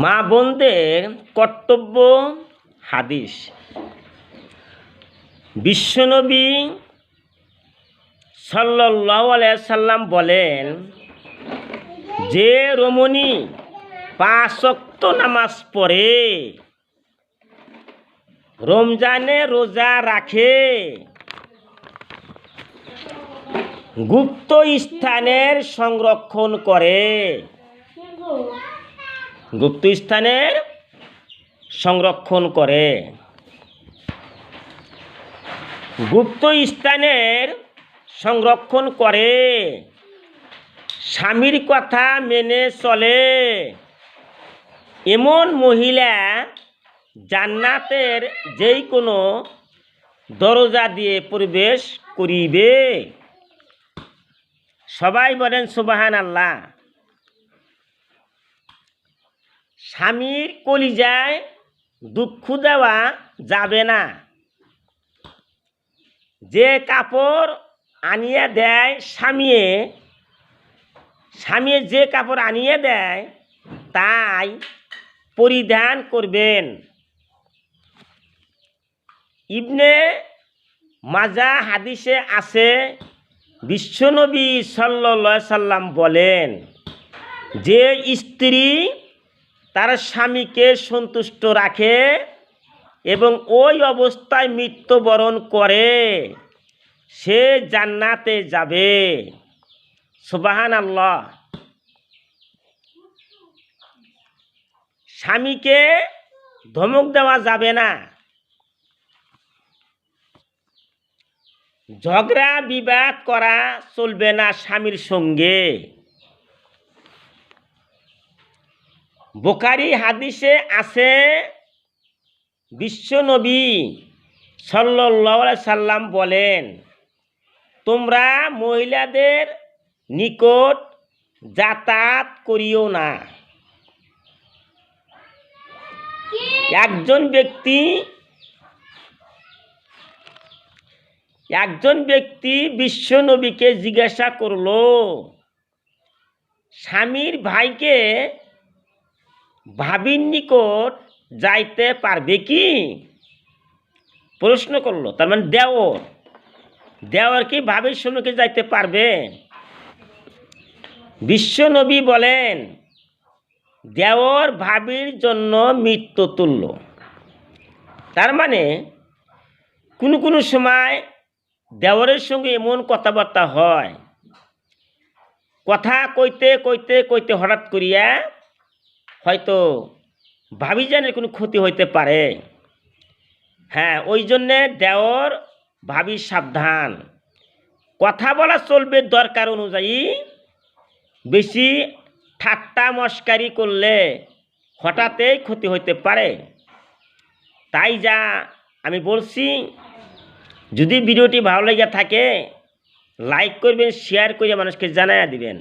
মা বোনদের কর্তব্য হাদিস। বিশ্বনবী সাল্লাহ সাল্লাম বলেন, যে রমণী পাঁচক্ত নামাজ পড়ে, রমজানে রোজা রাখে, গুপ্ত স্থানের সংরক্ষণ করে। গুপ্ত স্থানের সংরক্ষণ করে। গুপ্ত স্থানের সংরক্ষণ করে। স্বামীর কথা মেনে চলে। এমন মহিলা জান্নাতের যেই কোনো দরজা দিয়ে প্রবেশ করিবে। সবাই বলেন সুবাহান আল্লাহ স্বামীর কলিজায় দুঃখ দেওয়া যাবে না। যে কাপড় আনিয়ে দেয় স্বামীয়ে স্বামী যে কাপড় আনিয়ে দেয়, তাই পরিধান করবেন। ইবনে মাজা হাদিসে আছে, বিশ্বনবী সাল্লা সাল্লাম বলেন, যে স্ত্রী তার স্বামীকে সন্তুষ্ট রাখে এবং ওই অবস্থায় মৃত্যুবরণ করে। সে জান্নাতে যাবে। সুবাহান আল্লাহ স্বামীকে ধমক দেওয়া যাবে না। ঝগড়া, বিবাদ করা চলবে না স্বামীর সঙ্গে। বোকারি হাদিসে আছে বিশ্বনবী সাল্লাহ সাল্লাম বলেন, তোমরা মহিলাদের নিকট যাতায়াত করিও না। একজন ব্যক্তি একজন ব্যক্তি বিশ্বনবীকে জিজ্ঞাসা করল, স্বামীর ভাইকে ভাবির নিকট যাইতে পারবে কি? প্রশ্ন করল, তার মানে দেওর। দেওয়ার কি ভাবির সম্মুখে যাইতে পারবে? বিশ্বনবী বলেন, দেওর ভাবির জন্য মৃত্যু তুল্য। তার মানে কোনো কোনো সময় দেওরের সঙ্গে এমন কথাবার্তা হয়। কথা কইতে কইতে কইতে হঠাৎ করিয়া হয়তো ভাবি জানের কোনো ক্ষতি হইতে পারে। হ্যাঁ ওই জন্যে দেওর ভাবি সাবধান। কথা বলা চলবে দরকার অনুযায়ী। বেশি ঠাট্টা মস্কারি করলে হঠাৎই ক্ষতি হইতে পারে। তাই যা আমি বলছি, যদি ভিডিওটি ভালো লেগে থাকে, লাইক করবেন, শেয়ার করে মানুষকে জানাইয়া দিবেন।